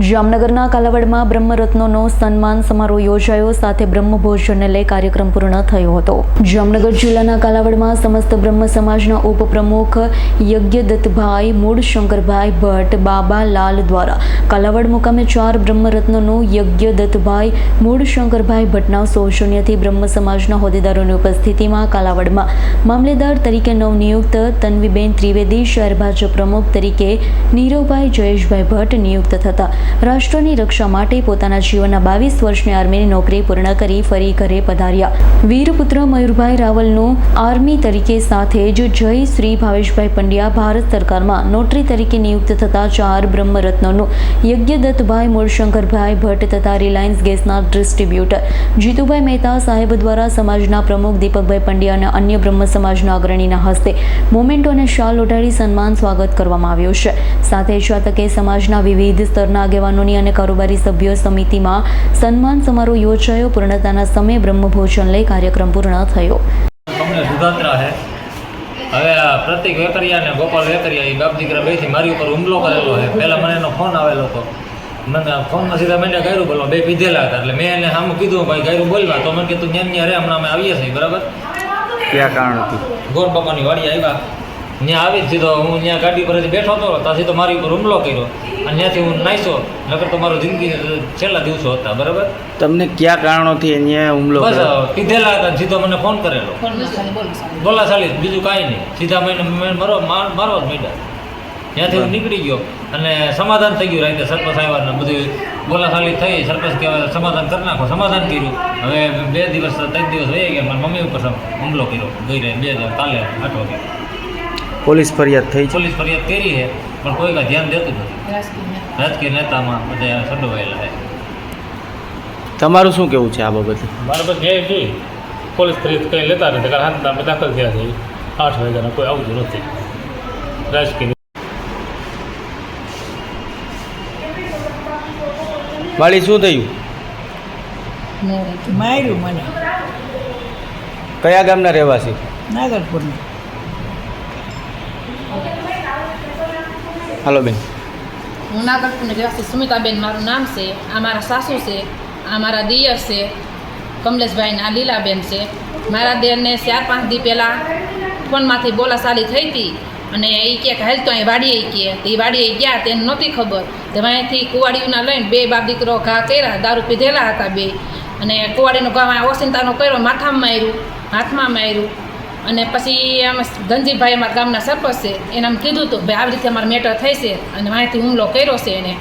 જામનગરના કાલાવડમાં બ્રહ્મરત્નોનો સન્માન સમારોહ યોજાયો. સાથે બ્રહ્મભોજનને લઈ કાર્યક્રમ પૂર્ણ થયો હતો. જામનગર જિલ્લાના કાલાવડમાં સમસ્ત બ્રહ્મ સમાજના ઉપપ્રમુખ યજ્ઞદત્તભાઈ મૂળશંકરભાઈ ભટ્ટ બાબાલાલ દ્વારા કાલાવડ મુકામે ચાર બ્રહ્મરત્નોનું યજ્ઞદત્તભાઈ મૂળશંકરભાઈ ભટ્ટના સૌજન્યથી બ્રહ્મ સમાજના હોદ્દેદારોની ઉપસ્થિતિમાં કાલાવડમાં મામલેદાર તરીકે નવનિયુક્ત તન્વીબેન ત્રિવેદી, શહેર ભાજપ પ્રમુખ તરીકે નીરવભાઈ જયેશભાઈ ભટ્ટ નિયુક્ત થતા રાષ્ટ્રની રક્ષા માટે પોતાના જીવનના બાવીસ વર્ષની આર્મીની નોકરી પૂર્ણ કરી ફરી ઘરે પધાર્યા. વીરપુત્ર મયુરભાઈ રાવલનું આર્મી તરીકે સાથે જ જય શ્રી ભાવેશભાઈ પંડ્યા ભારત સરકારમાં નોટરી તરીકે નિયુક્ત થતા ચાર બ્રહ્મરત્નોનું યજ્ઞદત્તભાઈ મૂળશંકરભાઈ ભટ્ટ તથા રિલાયન્સ ગેસના ડિસ્ટ્રીબ્યુટર. જીતુભાઈ મહેતા સાહેબ દ્વારા સમાજના પ્રમુખ દીપકભાઈ પંડ્યા અને અન્ય બ્રહ્મ સમાજના અગ્રણીના હસ્તે મોમેન્ટો અને શાલ ઓઢાડી સન્માન સ્વાગત કરવામાં આવ્યું છે. સાથે જ તકે સમાજના વિવિધ સ્તરના આગેવાનોની અને કારોબારી સભ્યો સમિતિમાં સન્માન સમારોહ યોજાયો. પૂર્ણતાના સમયે બ્રહ્મભોજન લઈ કાર્યક્રમ પૂર્ણ થયો. હવે આ પ્રતિક વેકરિયા ને ગોપાલ વેકરિયા એ બાપ દીકરા બેથી મારી ઉપર હુમલો કરેલો છે. પહેલાં મને એનો ફોન આવેલો હતો. મને ફોનમાં સીધા મને ગાયરું બોલવા બે પીધેલા હતા. એટલે મેં એને સામે કીધું ભાઈ ગાયરું બોલવા. તો મને કીધું ન્યા ન્યા રે હમણાં અમે આવીએ છીએ. બરાબર? ક્યાં કારણથી ગોર બાપાની વાડી આવ્યા. ત્યાં આવી જ સીધો હું ત્યાં ગાડી પર બેઠો હતો ત્યાં સીધો મારી ઉપર હુમલો કર્યો. અને ત્યાંથી હું નાખ્યો નકર તો મારો જિંદગી છેલ્લા દિવસો હતા બરાબર? તમને કયા કારણોથી અહીંયા હુમલો બસ કીધેલા હતા સીધો મને ફોન કરેલો. બોલાશાલી બીજું કાંઈ નહીં. સીધા મહિને મારો માર- જ મીડા ત્યાંથી હું નીકળી ગયો અને સમાધાન થઈ ગયું રાતે સરપંચ આવ્યા ને બધું બોલાશાલી થઈ સરપંચ કહેવાય સમાધાન કરી નાખો સમાધાન કર્યું. હવે બે દિવસ ત્રણ દિવસ વહી ગયા મારા મમ્મી ઉપર હુમલો કર્યો ગઈ રહે બે દિવસ કાલે આઠ વાગે. પોલીસ ફરિયાદ થઈ છે. પોલીસ ફરિયાદ કરી છે પણ કોઈ કાંઈ ધ્યાન દેતું નથી. રાજકીય નેતામાં બધા સંડોવાયેલા છે. તમારું શું કેવું છે આ બાબતે? મારા પાસે ધ્યેય જોઈ પોલીસ ફરિયાદ કંઈ લેતા નથી કારણ હાથ આપણે દાખલ થયા છે. આઠ વાગ્યાના કોઈ આવતું નથી. રાજકીય વાળી શું થયું? માર્યું મને. કયા ગામના રહેવાસી? નાગરપુરનું. હાલો બેન. હું નાગરપુરની રહેવાસી સુમિતાબેન, મારું નામ છે, આ મારા સાસુ છે, આ મારા દિયર છે કમલેશભાઈના લીલાબેન છે. મારા દેરને ચાર પાંચ દી પહેલાં ફોનમાંથી બોલાચાલી થઈ હતી અને એ કે હાલ તો અહીં વાડીએ કે. તે વાડીએ ગયા તેને નહોતી ખબર. તો અહીંથી કુવાડીઓના લઈને બે બાપ દીકરો ઘા કર્યા, દારૂ પીધેલા હતા બે. અને કુવાડીનો ઘા ઓસિંતાનો કર્યો, માથામાં માર્યું, હાથમાં માર્યું. અને પછી આમ ધનજીભાઈ અમારા ગામના સરપંચ છે એને આમ કીધું હતું ભાઈ આવી રીતે અમારે મેટર થઈ છે અને માહિતી હુમલો કર્યો છે એને.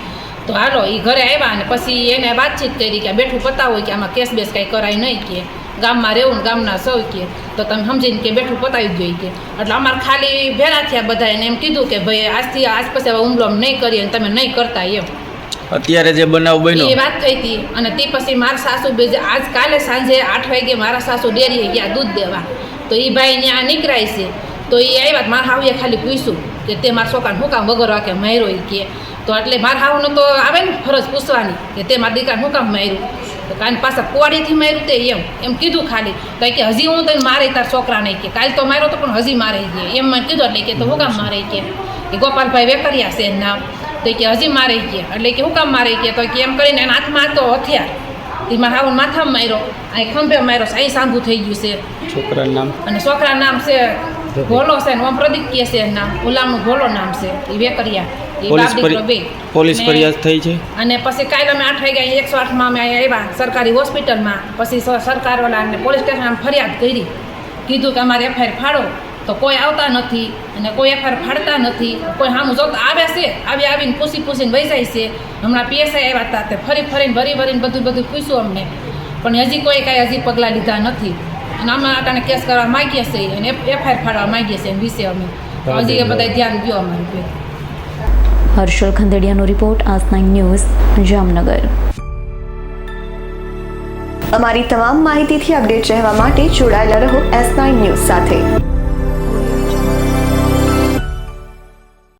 તો હાલો એ ઘરે આવ્યા અને પછી એને વાતચીત કરી કે બેઠું પતાવો કે આમાં કેસ બેસ કાંઈ કરાય નહીં કે ગામમાં રહેવું ને ગામના સૌ કે તો તમે સમજીને કે બેઠું પતાવી જોઈએ કે. એટલે અમારે ખાલી ભેરા થયા બધા એને એમ કીધું કે ભાઈ આજથી આજ પછી હવે હુમલો નહીં કરીએ અને તમે નહીં કરતા એમ. અત્યારે જે બનાવ બન્યો. એ વાત થઈ હતી. અને તે પછી મારા સાસુ આજ કાલે સાંજે આઠ વાગે મારા સાસુ ડેરી ગયા દૂધ દેવા. તો એ ભાઈ ત્યાં નીકળાય છે. તો એ આવ્યા તો મારા હાવીએ ખાલી પૂછ્યું કે તે મારા છોકરાને હું કામ વગર વાકે માર્યો એ કે. તો એટલે મારા હાવનો તો આવે ને ફરજ પૂછવાની કે તે મારા દીકરાને હું કામ માર્યું? તો કાન પાછા કુવાડીથી માર્યું તે એમ. એમ કીધું ખાલી. તો કે હજી હું તને મારે તાર છોકરાને કે. કાલ તો માર્યો તો પણ હજી મારે કે. એમ મને કીધું એટલે કે તો હું કામ મારે કે. એ ગોપાલભાઈ વેકરિયા છે નામ તો કે હજી મારે કે. એટલે કે શું કામ મારે કે. તો કે એમ કરીને એના હાથમાં હતો હથિયાર. તે મારા હાવન માથામાં માર્યો અહીં ખંભે માર્યો અહીં સાંભું થઈ ગયું છે. છોકરાનું નામ? અને છોકરા નામ છે ભોલો છે ને ઓમ પ્રદીપ કે છે નામ ગુલામનું ભોલો નામ છે એ વેકરિયા. કર્યા પોલીસ બે ફરિ- પોલીસ ફરિયાદ થઈ છે? અને પછી કાલે અમે આઠ વાગ્યા એકસો આઠમાં અમે અહીંયા આવ્યા સરકારી હોસ્પિટલમાં. પછી સરકારવાળાને પોલીસ સ્ટેશન ફરિયાદ કરી. કીધું કે અમારે એફઆઈઆર ફાડો તો કોઈ આવતા નથી અને કોઈ એફઆર ફાડતા નથી. કોઈ સામું જોતા આવે છે આવી આવીને પૂછી પૂછીને વહી જાય છે. હમણાં પીએસઆઈ આવ્યા હતા તે ફરી ફરીને ભરી ભરીને બધું બધું પૂછ્યું અમને. પણ હજી કોઈ કાંઈ હજી પગલાં લીધા નથી. અને અમે આટાને કેસ કરવા માગીએ છીએ અને એફઆઈઆર ફાડવા માગીએ છીએ વિશે અમે. હજી એ બધા ધ્યાન દો અમારું. હર્ષલ ખંદેડિયાનો રિપોર્ટ આજ નાઇન ન્યૂઝ જામનગર. અમારી તમામ માહિતીથી અપડેટ રહેવા માટે જોડાયેલા રહો એસ નાઇન ન્યૂઝ સાથે.